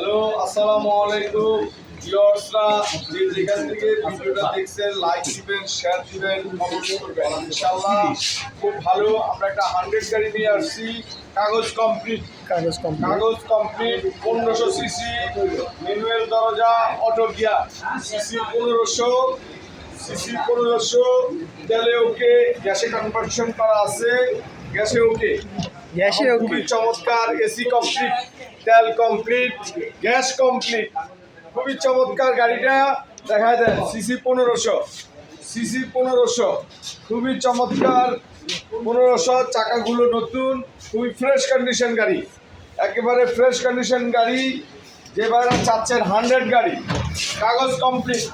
Hello আসসালামু আলাইকুম। ভিউয়ার্সরা যে যেখান থেকে ভিডিওটা দেখছেন লাইক দিবেন শেয়ার দিবেন কমেন্ট করবেন ইনশাআল্লাহ খুব ভালো। আমরা একটা হান্ড্রেড গাড়ি নিয়ে আসছি। কাগজ কমপ্লিট কাগজ কমপ্লিট কাগজ কমপ্লিট পনেরোশো সিসি ম্যানুয়াল দরজা অটো গিয়ার সিসি পনেরোশো সিসি পনেরোশো। তেলে ওকে গ্যাসে কনভার্সন করা আছে। গ্যাসে ওকে গ্যাসে ওকে চমৎকার এসি কমপ্লিট তেল কমপ্লিট গ্যাস কমপ্লিট খুবই চমৎকার গাড়িটা। দেখা যায় সিসি পনেরোশো। সিসি পনেরোশো। খুবই চমৎকার। পনেরোশো, চাকাগুলো নতুন। খুবই ফ্রেশ কন্ডিশন গাড়ি। একেবারে ফ্রেশ কন্ডিশন গাড়ি। যেবারে চাচ্ছেন হান্ড্রেড গাড়ি। কাগজ কমপ্লিট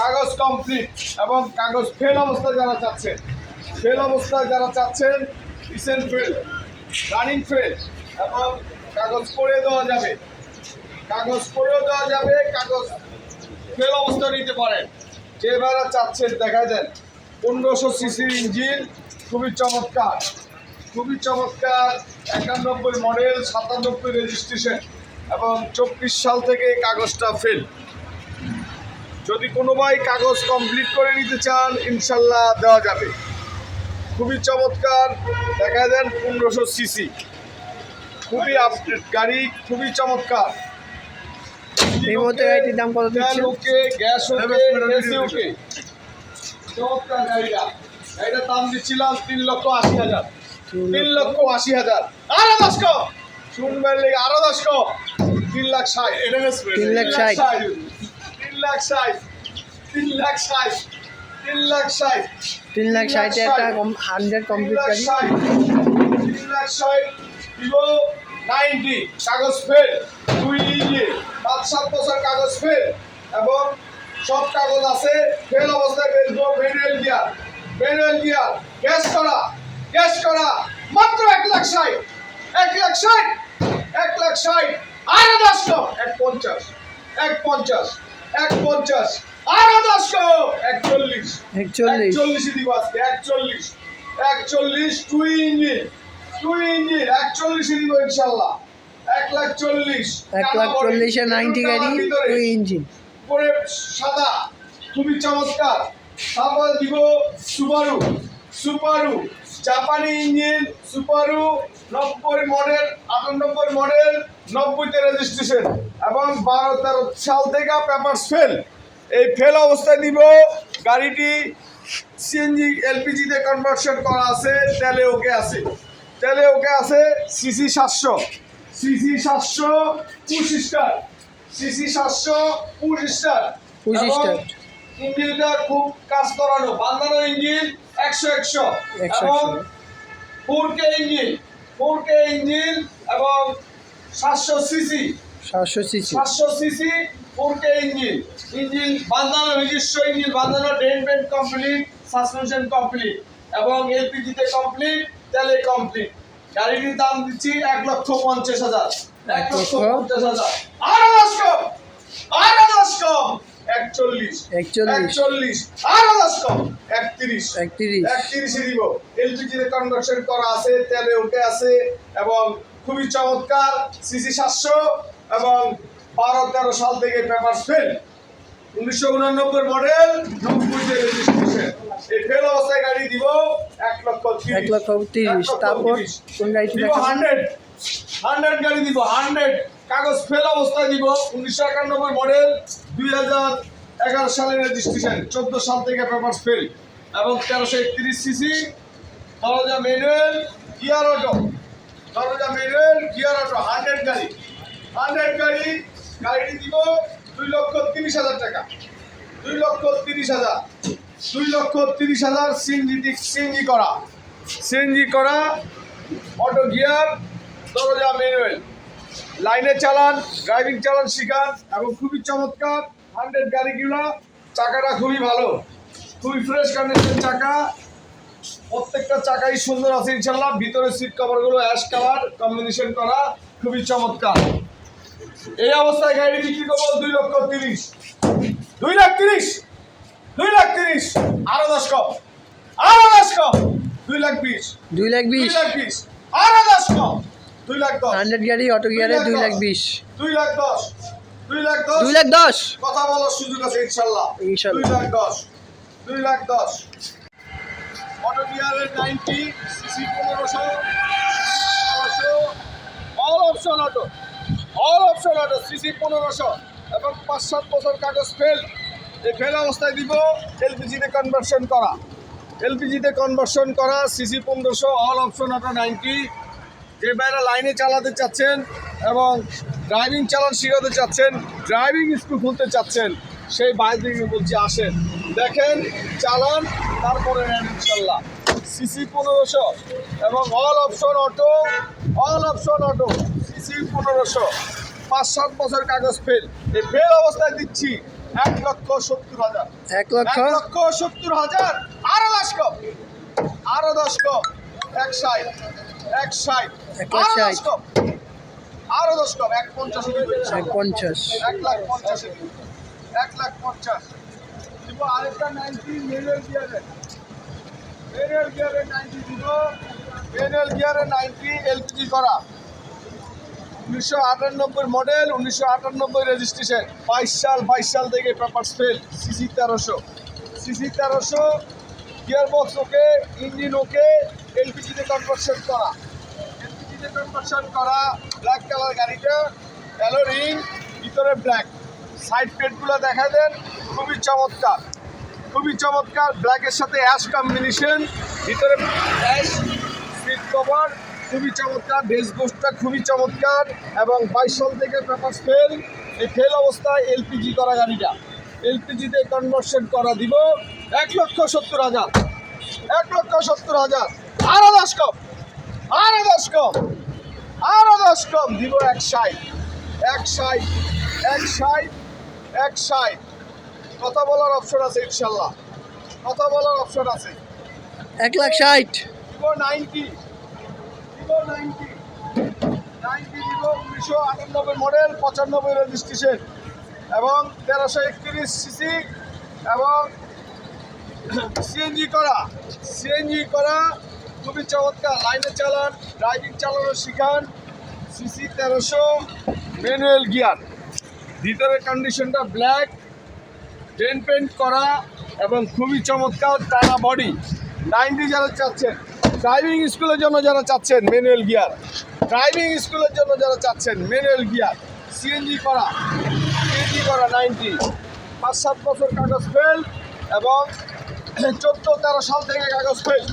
কাগজ কমপ্লিট এবং কাগজ ফেল অবস্থায় যারা চাচ্ছেন। ফেল অবস্থায় যারা চাচ্ছেন রিসেন্ট ফেল রানিং ফেল এবং কাগজ করে দেওয়া যাবে। কাগজ করেও দেওয়া যাবে, কাগজ ফেল অবস্থা নিতে পারেন। যেভাবে চাচ্ছেন দেখা দেন। পনেরোশো সিসির ইঞ্জিন, খুবই চমৎকার। খুবই চমৎকার, একানব্বই মডেল, সাতানব্বই রেজিস্ট্রেশন এবং চব্বিশ সাল থেকে কাগজটা ফেল যদি কোনো ভাই কাগজ কমপ্লিট করে নিতে চান, ইনশাল্লাহ দেওয়া যাবে। খুবই চমৎকার। দেখা দেন পনেরোশো সিসি। খুবই আপডেট গাড়ি খুবই চমৎকার। এই মুহূর্তে গাড়িটির দাম কত তেল দিচ্ছেন ওকে গ্যাস ওকে এসি ওকে চমৎকার গাড়িটা। গাড়িটার দাম দিচ্ছিলাম তিন লক্ষ আশি হাজার। তিন লক্ষ। আশি হাজার। আরও দশ কম শুনবেন লেগে আরও দশ কম তিন লাখ ষাট। তিন লাখ ষাট। তিন লাখ ষাট। তিন লাখ ষাট। তিন লাখ ষাট। তিন লাখ ষাটে। একটা হান্ড্রেড কমপ্লিট গাড়ি। তিন লাখ ষাট। নাইনটি কাগজ ফেল দুই ইঞ্জিন পাঁচ সাত বছর কাগজ ফেল এবং সব কাগজ আছে ফেল অবস্থায় বেচবো manual gear manual gear gas করা গ্যাস করা মাত্র এক লাখ ষাট এক লাখ ষাট এক লাখ ষাট আরও দশ এক পঞ্চাশ এক পঞ্চাশ এক পঞ্চাশ আরও দশ একচল্লিশ একচল্লিশ। একচল্লিশে দিব আজকে একচল্লিশ একচল্লিশ টুই ইঞ্জিন। টুই ইঞ্জিন একচল্লিশে দিব ইনশাল্লাহ। এক লাখ চল্লিশ। এক লাখ চল্লিশে নাইনটি গাড়ি টু ইঞ্জিন। উপরে সাদা। খুবই চমৎকার। তারপরে দিব সুবারু সুপারু জাপানি ইঞ্জিন সুপারু নব্বই মডেল আটানব্বই মডেল নব্বইতে রেজিস্ট্রেশন এবং বারো তেরো সাল থেকে পেপারস ফেল এই ফেল অবস্থায় দিব গাড়িটি সিএনজি এলপিজিতে কনভার্সন করা আছে তেলে ওকে আছে। তেলে ওকে আছে সিসি সাতশো। সিসি সাতশো পঁচিশ স্টার সিসি সাতশো পঁচিশ স্টার স্টার। ইঞ্জিনটা খুব কাজ করানো। বান্ধানো ইঞ্জিন একশো একশো। এবং four K engine. Four K engine এবং সাতশো সিসি। সাতশো সিসি। সাতশো CC four K engine. Engine বান্ধানো নিজস্ব engine বান্ধানো drain paint complete suspension complete এবং এলপিজিতে কমপ্লিট। তেলে কমপ্লিট গাড়িটির দাম দিচ্ছি এক লক্ষ পঞ্চাশ হাজার। এক লক্ষ পঞ্চাশ হাজার। আরও দশ কম আরও দশ কম একচল্লিশ। একচল্লিশ। একচল্লিশ। আরও দশ কম একত্রিশ। একত্রিশ। একত্রিশে দিব। এলপিজিতে কনভার্সন করা আছে তেলে উঠে আছে এবং খুবই চমৎকার সিসি সাতশো এবং বারো তেরো সাল থেকে পেপার ফেল। উনিশশো উনানব্বই মডেল নব্বইতে রেজিস্ট্রেশন এই ফেল অবস্থায় গাড়ি দিব এক লক্ষ। এক লক্ষ তিরিশ। তারপর কোন গাড়িটি হান্ড্রেড। হান্ড্রেড গাড়ি দিব হান্ড্রেড। কাগজ ফেল অবস্থায় দিব উনিশশো একানব্বই মডেল দুই হাজার এগারো সালের রেজিস্ট্রেশন চোদ্দ সাল থেকে পেপার ফেল। এবং তেরোশো একত্রিশ সিসি দরজা ম্যানুয়াল গিয়ার অটো দরজা ম্যানুয়াল গিয়ার অটো হান্ড্রেড গাড়ি। হান্ড্রেড গাড়ি গাড়িটি দিব দুই লক্ষ তিরিশ হাজার টাকা। দুই লক্ষ তিরিশ হাজার। দুই লক্ষ তিরিশ হাজার সিএনজি সিএনজি করা। সিএনজি করা, অটো গিয়ার, দরজা ম্যানুয়াল। লাইনে চালান, ড্রাইভিং চালান শিখান এবং খুবই চমৎকার, হান্ড্রেড গাড়িগুলো চাকাটা খুবই ভালো। খুবই ফ্রেশ কন্ডিশন চাকা। প্রত্যেকটা চাকাই সুন্দর আছে ইনশাল্লাহ ভিতরে সিট কভারগুলো অ্যাশ কালার কম্বিনেশন করা, খুবই চমৎকার। এই অবস্থায় গাড়ি বিক্রি করব দুই লক্ষ তিরিশ। দুই লাখ তিরিশ! দুই লাখ তিরিশ আরও দশ কম আরও দশ কম দুই লাখ বিশ দুই লাখ দুই বিশ লাখ বিশ আরও দশ কম দুই লাখ দশ হান্ড্রেড গাড়ি অটো গিয়ারে দুই লাখ বিশ দুই লাখ দশ দুই লাখ দশ দুই লাখ দশ কথা বলার সুযোগ আছে ইনশাল্লাহ ইনশাল্লাহ। দুই লাখ দশ দুই লাখ দশ অটো গিয়ারের নাইনটি সিসি পনেরোশো পনেরোশো all option auto all option auto CC পনেরোশো এবং পাঁচ সাত বছর কাগজ ফেল এই ফেল অবস্থায় দিব এলপিজিতে কনভার্সন করা। এলপিজিতে কনভার্সন করা, সিসি পনেরোশো অল অপশন অটো নাইনটি যে ভাইরা লাইনে চালাতে চাচ্ছেন এবং ড্রাইভিং চালান শিখাতে চাচ্ছেন ড্রাইভিং স্কুল খুলতে চাচ্ছেন, সেই বাইরে বলছি, আসেন। দেখেন, চালান, তারপরে ইনশাল্লাহ। সিসি পনেরোশো এবং all option auto all option auto CC পনেরোশো। পাঁচ সাত বছর কাগজ ফেল এই ফেল অবস্থায় দিচ্ছি। এক লক্ষ সত্তর হাজার। এক লক্ষ? লক্ষ সত্তর হাজার। আরও দশ কম আরও দশ কম এক ষাট এক লাখ আরও দশ ষাট। আরও দশ কম এক পঞ্চাশ এক পঞ্চাশ। এক লাখ পঞ্চাশ এক লাখ পঞ্চাশ। দিব আরেকটা নাইনটি মেনুয়াল গিয়ারে। মেনুয়াল গিয়ারে নাইনটি দিব মেনুয়াল গিয়ারে নাইনটি এলপিজি করা। উনিশশো আটানব্বই মডেল উনিশশো আটানব্বই রেজিস্ট্রেশন বাইশ সাল বাইশ সাল থেকে পেপারস ফেল সিসি তেরোশো। সিসি তেরোশো gear box okay engine okay এলপিজিতে conversion করা। এলপিজিতে কনভার্সন করা ব্ল্যাক কালার গাড়িটা কালো রিং ভিতরে ব্ল্যাক সাইড প্লেটগুলো দেখা দেন, খুবই চমৎকার। খুবই চমৎকার ব্ল্যাকের সাথে অ্যাশ কম্বিনেশন ভিতরে অ্যাশ সিট কভার খুবই চমৎকার ডেসবোর্ডটা খুবই চমৎকার এবং বাইশ সাল থেকে পেপার ফেল এই ফেল অবস্থায় এলপিজি করা গাড়িটা। এলপিজিতে কনভার্সন করা দিব এক লক্ষ সত্তর হাজার। এক লক্ষ সত্তর হাজার। আরও দশ কম আরও দশ কম আরও দশ কম দিব এক ষাট এক ষাট এক ষাট এক ষাট কথা বলার অপশন আছে ইনশাল্লাহ। কথা বলার অপশন আছে। এক লাখ ষাট। নাইনটি। নাইনটি নাইনটি ভিভো উনিশশো আটানব্বই মডেল, পঁচানব্বই রেজিস্ট্রেশন এবং তেরোশো একত্রিশ সিসি এবং সিএনজি করা। সিএনজি করা খুবই চমৎকার। লাইনে চালান ড্রাইভিং চালানো শিখান, সিসি তেরোশো ম্যানুয়াল গিয়ার। ভিতরের কন্ডিশনটা ব্ল্যাক ডেন পেন্ট করা এবং খুবই চমৎকার টানা বডি। নাইনটি যারা চাচ্ছেন। ড্রাইভিং স্কুলের জন্য যারা চাচ্ছেন ম্যানুয়াল গিয়ার ড্রাইভিং স্কুলের জন্য যারা চাচ্ছেন ম্যানুয়াল গিয়ার সিএনজি করা সিএনজি করা নাইনটি পাঁচ সাত বছর কাগজ ফেল এবং চোদ্দ তেরো সাল থেকে কাগজ ফেল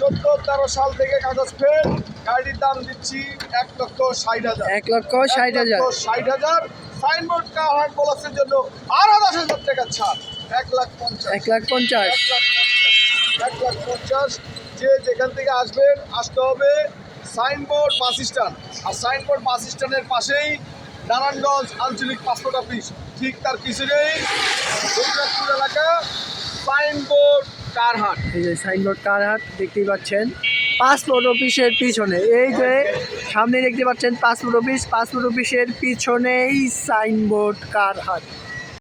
চোদ্দ তেরো সাল থেকে কাগজ ফেল গাড়ির দাম দিচ্ছি এক লক্ষ ষাট হাজার। এক লক্ষ ষাট হাজার। ষাট হাজার। সাইনবোর্ড কার হাট বলাসের জন্য আরও দশ হাজার টাকা ছাড়। এক লাখ পঞ্চাশ। এক লাখ পঞ্চাশ। এক লাখ পঞ্চাশ। এক লাখ পঞ্চাশ। যে যেখান থেকে আসবেন, আসতে হবে সাইনবোর্ড বাস স্ট্যান্ড। আর সাইনবোর্ড বাস স্ট্যান্ডের পাশেই নারায়ণগঞ্জ আঞ্চলিক পাসপোর্ট অফিস। ঠিক তার পিছনেই দুর্গাপুর এলাকা সাইনবোর্ড কারহাট। এই যে সাইনবোর্ড কারহাট, দেখতেই পাচ্ছেন। পাসপোর্ট অফিসের পিছনে, এই যে সামনে দেখতে পাচ্ছেন পাসপোর্ট অফিস, পাসপোর্ট অফিসের পিছনেই সাইনবোর্ড কারহাট।